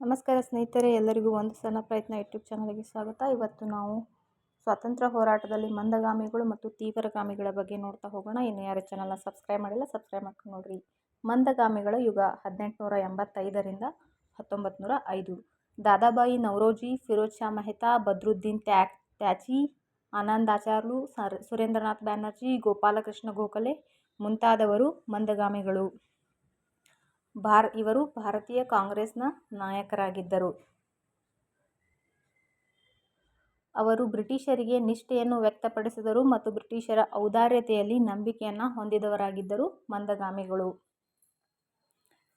ನಮಸ್ಕಾರ ಸ್ನೇಹಿತರೆ, ಎಲ್ಲರಿಗೂ ಒಂದು ಸಣ್ಣ ಪ್ರಯತ್ನ ಯೂಟ್ಯೂಬ್ ಚಾನಲ್ಗೆ ಸ್ವಾಗತ. ಇವತ್ತು ನಾವು ಸ್ವಾತಂತ್ರ್ಯ ಹೋರಾಟದಲ್ಲಿ ಮಂದಗಾಮಿಗಳು ಮತ್ತು ತೀವ್ರಗಾಮಿಗಳ ಬಗ್ಗೆ ನೋಡ್ತಾ ಹೋಗೋಣ. ಇನ್ನು ಯಾರು ಚಾನಲ್ನ ಸಬ್ಸ್ಕ್ರೈಬ್ ಮಾಡಿಲ್ಲ, ಸಬ್ಸ್ಕ್ರೈಬ್ ಮಾಡ್ಕೊಂಡು ನೋಡ್ರಿ. ಮಂದಗಾಮಿಗಳ ಯುಗ ಹದಿನೆಂಟುನೂರ ಎಂಬತ್ತೈದರಿಂದ ಹತ್ತೊಂಬತ್ತು ನೂರ ಐದು. ದಾದಾಬಾಯಿ ನವರೋಜಿ, ಫಿರೋಜ್ ಶಾ ಮೆಹ್ತಾ, ಬದ್ರುದ್ದೀನ್ ಆನಂದ್ ಆಚಾರ್ಲು, ಸರ್ ಸುರೇಂದ್ರನಾಥ್ ಬ್ಯಾನರ್ಜಿ, ಗೋಪಾಲಕೃಷ್ಣ ಗೋಖಲೆ ಮುಂತಾದವರು ಮಂದಗಾಮಿಗಳು. ಭಾರ, ಇವರು ಭಾರತೀಯ ಕಾಂಗ್ರೆಸ್ನ ನಾಯಕರಾಗಿದ್ದರು. ಅವರು ಬ್ರಿಟಿಷರಿಗೆ ನಿಷ್ಠೆಯನ್ನು ವ್ಯಕ್ತಪಡಿಸಿದರು ಮತ್ತು ಬ್ರಿಟಿಷರ ಔದಾರ್ಯತೆಯಲ್ಲಿ ನಂಬಿಕೆಯನ್ನು ಹೊಂದಿದವರಾಗಿದ್ದರು, ಮಂದಗಾಮಿಗಳು.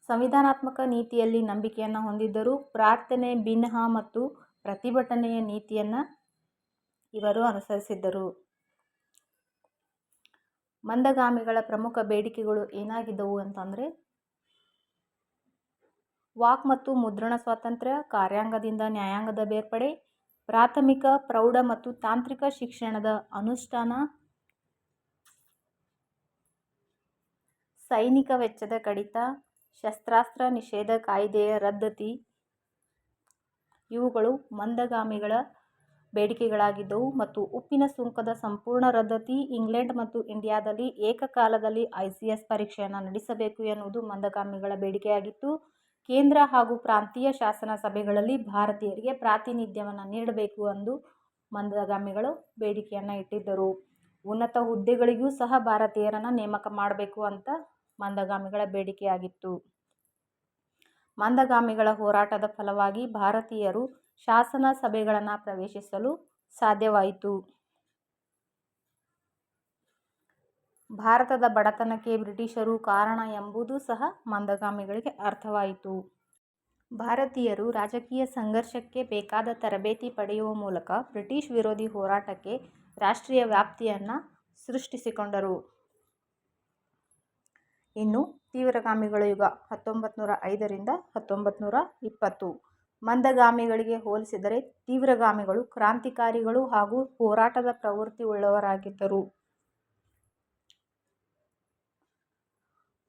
ಸಂವಿಧಾನಾತ್ಮಕ ನೀತಿಯಲ್ಲಿ ನಂಬಿಕೆಯನ್ನು ಹೊಂದಿದ್ದರು, ಪ್ರಾರ್ಥನೆ, ಬಿನ್ಹ ಮತ್ತು ಪ್ರತಿಭಟನೆಯ ನೀತಿಯನ್ನು ಇವರು ಅನುಸರಿಸಿದ್ದರು. ಮಂದಗಾಮಿಗಳ ಪ್ರಮುಖ ಬೇಡಿಕೆಗಳು ಏನಾಗಿದ್ದವು ಅಂತಂದರೆ ವಾಕ್ ಮತ್ತು ಮುದ್ರಣ ಸ್ವಾತಂತ್ರ್ಯ, ಕಾರ್ಯಾಂಗದಿಂದ ನ್ಯಾಯಾಂಗದ ಬೇರ್ಪಡೆ, ಪ್ರಾಥಮಿಕ, ಪ್ರೌಢ ಮತ್ತು ತಾಂತ್ರಿಕ ಶಿಕ್ಷಣದ ಅನುಷ್ಠಾನ, ಸೈನಿಕ ವೆಚ್ಚದ ಕಡಿತ, ಶಸ್ತ್ರಾಸ್ತ್ರ ನಿಷೇಧ ಕಾಯ್ದೆಯ ರದ್ದತಿ, ಇವುಗಳು ಮಂದಗಾಮಿಗಳ ಬೇಡಿಕೆಗಳಾಗಿದ್ದವು ಮತ್ತು ಉಪ್ಪಿನ ಸುಂಕದ ಸಂಪೂರ್ಣ ರದ್ದತಿ ಇಂಗ್ಲೆಂಡ್ ಮತ್ತು ಇಂಡಿಯಾದಲ್ಲಿ ಏಕಕಾಲದಲ್ಲಿ ಐ ಸಿ ಎಸ್ ಪರೀಕ್ಷೆಯನ್ನು ನಡೆಸಬೇಕು ಎನ್ನುವುದು ಮಂದಗಾಮಿಗಳ ಬೇಡಿಕೆಯಾಗಿತ್ತು. ಕೇಂದ್ರ ಹಾಗೂ ಪ್ರಾಂತೀಯ ಶಾಸನ ಸಭೆಗಳಲ್ಲಿ ಭಾರತೀಯರಿಗೆ ಪ್ರಾತಿನಿಧ್ಯವನ್ನು ನೀಡಬೇಕು ಎಂದು ಮಂದಗಾಮಿಗಳು ಬೇಡಿಕೆಯನ್ನು ಇಟ್ಟಿದ್ದರು. ಉನ್ನತ ಹುದ್ದೆಗಳಿಗೂ ಸಹ ಭಾರತೀಯರನ್ನು ನೇಮಕ ಮಾಡಬೇಕು ಅಂತ ಮಂದಗಾಮಿಗಳ ಬೇಡಿಕೆಯಾಗಿತ್ತು. ಮಂದಗಾಮಿಗಳ ಹೋರಾಟದ ಫಲವಾಗಿ ಭಾರತೀಯರು ಶಾಸನ ಸಭೆಗಳನ್ನು ಪ್ರವೇಶಿಸಲು ಸಾಧ್ಯವಾಯಿತು. ಭಾರತದ ಬಡತನಕ್ಕೆ ಬ್ರಿಟಿಷರು ಕಾರಣ ಎಂಬುದೂ ಸಹ ಮಂದಗಾಮಿಗಳಿಗೆ ಅರ್ಥವಾಯಿತು. ಭಾರತೀಯರು ರಾಜಕೀಯ ಸಂಘರ್ಷಕ್ಕೆ ಬೇಕಾದ ತರಬೇತಿ ಪಡೆಯುವ ಮೂಲಕ ಬ್ರಿಟಿಷ್ ವಿರೋಧಿ ಹೋರಾಟಕ್ಕೆ ರಾಷ್ಟ್ರೀಯ ವ್ಯಾಪ್ತಿಯನ್ನು ಸೃಷ್ಟಿಸಿಕೊಂಡರು. ಇನ್ನು ತೀವ್ರಗಾಮಿಗಳ ಯುಗ ಹತ್ತೊಂಬತ್ತು ನೂರ ಐದರಿಂದ ಹತ್ತೊಂಬತ್ತು ಇಪ್ಪತ್ತು. ಮಂದಗಾಮಿಗಳಿಗೆ ಹೋಲಿಸಿದರೆ ತೀವ್ರಗಾಮಿಗಳು ಕ್ರಾಂತಿಕಾರಿಗಳು ಹಾಗೂ ಹೋರಾಟದ ಪ್ರವೃತ್ತಿ ಉಳ್ಳವರಾಗಿದ್ದರು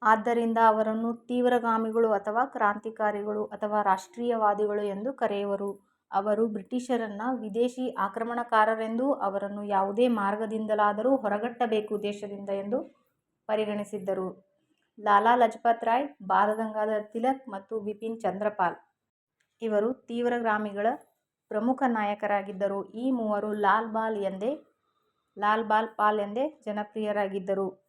ಆದ್ದರಿಂದ ಅವರನ್ನು ತೀವ್ರಗಾಮಿಗಳು ಅಥವಾ ಕ್ರಾಂತಿಕಾರಿಗಳು ಅಥವಾ ರಾಷ್ಟ್ರೀಯವಾದಿಗಳು ಎಂದು ಕರೆಯುವರು. ಅವರು ಬ್ರಿಟಿಷರನ್ನು ವಿದೇಶಿ ಆಕ್ರಮಣಕಾರರೆಂದು ಅವರನ್ನು ಯಾವುದೇ ಮಾರ್ಗದಿಂದಲಾದರೂ ಹೊರಗಟ್ಟಬೇಕು ದೇಶದಿಂದ ಎಂದು ಪರಿಗಣಿಸಿದ್ದರು. ಲಾಲಾ ಲಜಪತ್ ರಾಯ್, ಬಾಲಗಂಗಾಧರ್ ತಿಲಕ್ ಮತ್ತು ಬಿಪಿನ್ ಚಂದ್ರಪಾಲ್ ಇವರು ತೀವ್ರಗಾಮಿಗಳ ಪ್ರಮುಖ ನಾಯಕರಾಗಿದ್ದರು. ಈ ಮೂವರು ಲಾಲ್ ಬಾಲ್ ಎಂದೇ, ಲಾಲ್ ಬಾಲ್ ಪಾಲ್ ಎಂದೇ ಜನಪ್ರಿಯರಾಗಿದ್ದರು.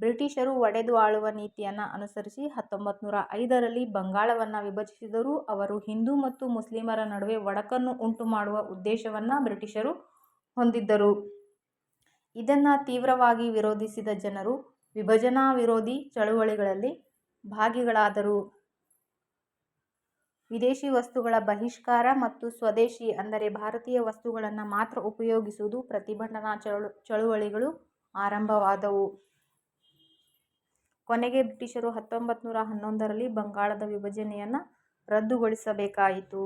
ಬ್ರಿಟಿಷರು ಒಡೆದು ಆಳುವ ನೀತಿಯನ್ನು ಅನುಸರಿಸಿ ಹತ್ತೊಂಬತ್ತು ನೂರ ಐದರಲ್ಲಿ ಬಂಗಾಳವನ್ನು ವಿಭಜಿಸಿದರೂ ಅವರು ಹಿಂದೂ ಮತ್ತು ಮುಸ್ಲಿಮರ ನಡುವೆ ಒಡಕನ್ನು ಉಂಟು ಮಾಡುವ ಉದ್ದೇಶವನ್ನು ಬ್ರಿಟಿಷರು ಹೊಂದಿದ್ದರು. ಇದನ್ನು ತೀವ್ರವಾಗಿ ವಿರೋಧಿಸಿದ ಜನರು ವಿಭಜನಾ ವಿರೋಧಿ ಚಳುವಳಿಗಳಲ್ಲಿ ಭಾಗಿಗಳಾದರು. ವಿದೇಶಿ ವಸ್ತುಗಳ ಬಹಿಷ್ಕಾರ ಮತ್ತು ಸ್ವದೇಶಿ ಅಂದರೆ ಭಾರತೀಯ ವಸ್ತುಗಳನ್ನು ಮಾತ್ರ ಉಪಯೋಗಿಸುವುದು ಪ್ರತಿಭಟನಾ ಚಳು, ಚಳುವಳಿಗಳು ಆರಂಭವಾದವು. ಕೊನೆಗೆ ಬ್ರಿಟಿಷರು ಹತ್ತೊಂಬತ್ತು ನೂರ ಹನ್ನೊಂದರಲ್ಲಿ ಬಂಗಾಳದ ವಿಭಜನೆಯನ್ನು ರದ್ದುಗೊಳಿಸಬೇಕಾಯಿತು.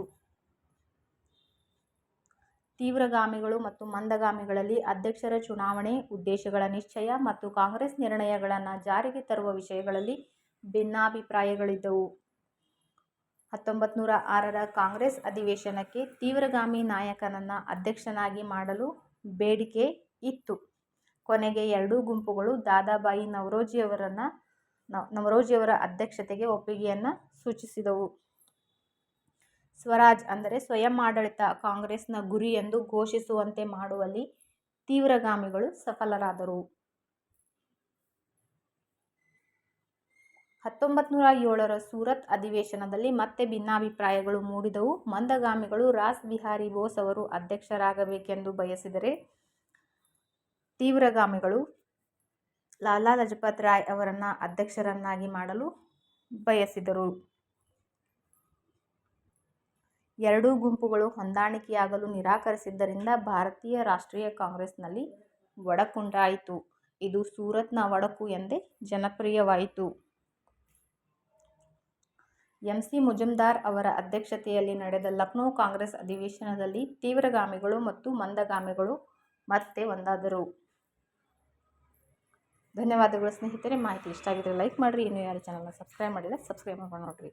ತೀವ್ರಗಾಮಿಗಳು ಮತ್ತು ಮಂದಗಾಮಿಗಳಲ್ಲಿ ಅಧ್ಯಕ್ಷರ ಚುನಾವಣೆ ಉದ್ದೇಶಗಳ ನಿಶ್ಚಯ ಮತ್ತು ಕಾಂಗ್ರೆಸ್ ನಿರ್ಣಯಗಳನ್ನು ಜಾರಿಗೆ ತರುವ ವಿಷಯಗಳಲ್ಲಿ ಭಿನ್ನಾಭಿಪ್ರಾಯಗಳಿದ್ದವು. ಹತ್ತೊಂಬತ್ತು ಆರರ ಕಾಂಗ್ರೆಸ್ ಅಧಿವೇಶನಕ್ಕೆ ತೀವ್ರಗಾಮಿ ನಾಯಕನನ್ನು ಅಧ್ಯಕ್ಷನಾಗಿ ಮಾಡಲು ಬೇಡಿಕೆ ಇತ್ತು. ಕೊನೆಗೆ ಎರಡೂ ಗುಂಪುಗಳು ದಾದಾಬಾಯಿ ನವರೋಜಿಯವರನ್ನು ನವರೋಜಿಯವರ ಅಧ್ಯಕ್ಷತೆಗೆ ಒಪ್ಪಿಗೆಯನ್ನು ಸೂಚಿಸಿದವು. ಸ್ವರಾಜ್ ಅಂದರೆ ಸ್ವಯಂ ಆಡಳಿತ ಕಾಂಗ್ರೆಸ್ನ ಗುರಿ ಎಂದು ಘೋಷಿಸುವಂತೆ ಮಾಡುವಲ್ಲಿ ತೀವ್ರಗಾಮಿಗಳು ಸಫಲರಾದರು. ಹತ್ತೊಂಬತ್ತು ನೂರ ಏಳರ ಸೂರತ್ ಅಧಿವೇಶನದಲ್ಲಿ ಮತ್ತೆ ಭಿನ್ನಾಭಿಪ್ರಾಯಗಳು ಮೂಡಿದವು. ಮಂದಗಾಮಿಗಳು ರಾಸ್ ಬಿಹಾರಿ ಬೋಸ್ ಅವರು ಅಧ್ಯಕ್ಷರಾಗಬೇಕೆಂದು ಬಯಸಿದರೆ ತೀವ್ರಗಾಮಿಗಳು ಲಾಲಾ ಲಜಪತ್ ರಾಯ್ ಅವರನ್ನು ಅಧ್ಯಕ್ಷರನ್ನಾಗಿ ಮಾಡಲು ಬಯಸಿದರು. ಎರಡೂ ಗುಂಪುಗಳು ಹೊಂದಾಣಿಕೆಯಾಗಲು ನಿರಾಕರಿಸಿದ್ದರಿಂದ ಭಾರತೀಯ ರಾಷ್ಟ್ರೀಯ ಕಾಂಗ್ರೆಸ್ನಲ್ಲಿ ಒಡಕುಂಟಾಯಿತು ಇದು ಸೂರತ್ನ ಒಡಕು ಎಂದೇ ಜನಪ್ರಿಯವಾಯಿತು. ಎಂ ಸಿ ಮುಜುಮ್ದಾರ್ ಅವರ ಅಧ್ಯಕ್ಷತೆಯಲ್ಲಿ ನಡೆದ ಲಕ್ನೋ ಕಾಂಗ್ರೆಸ್ ಅಧಿವೇಶನದಲ್ಲಿ ತೀವ್ರಗಾಮಿಗಳು ಮತ್ತು ಮಂದಗಾಮಿಗಳು ಮತ್ತೆ ಒಂದಾದರು. ಧನ್ಯವಾದಗಳು ಸ್ನೇಹಿತರೆ. ಮಾಹಿತಿ ಇಷ್ಟ ಆಗಿದ್ರೆ ಲೈಕ್ ಮಾಡಿರಿ. ಇನ್ನೂ ಯಾರು ಚಾನಲ್ನ ಸಬ್ಸ್ಕ್ರೈಬ್ ಮಾಡಿಲ್ಲ ಸಬ್ಸ್ಕ್ರೈಬ್ ಮಾಡ್ಕೊಂಡು ನೋಡಿರಿ.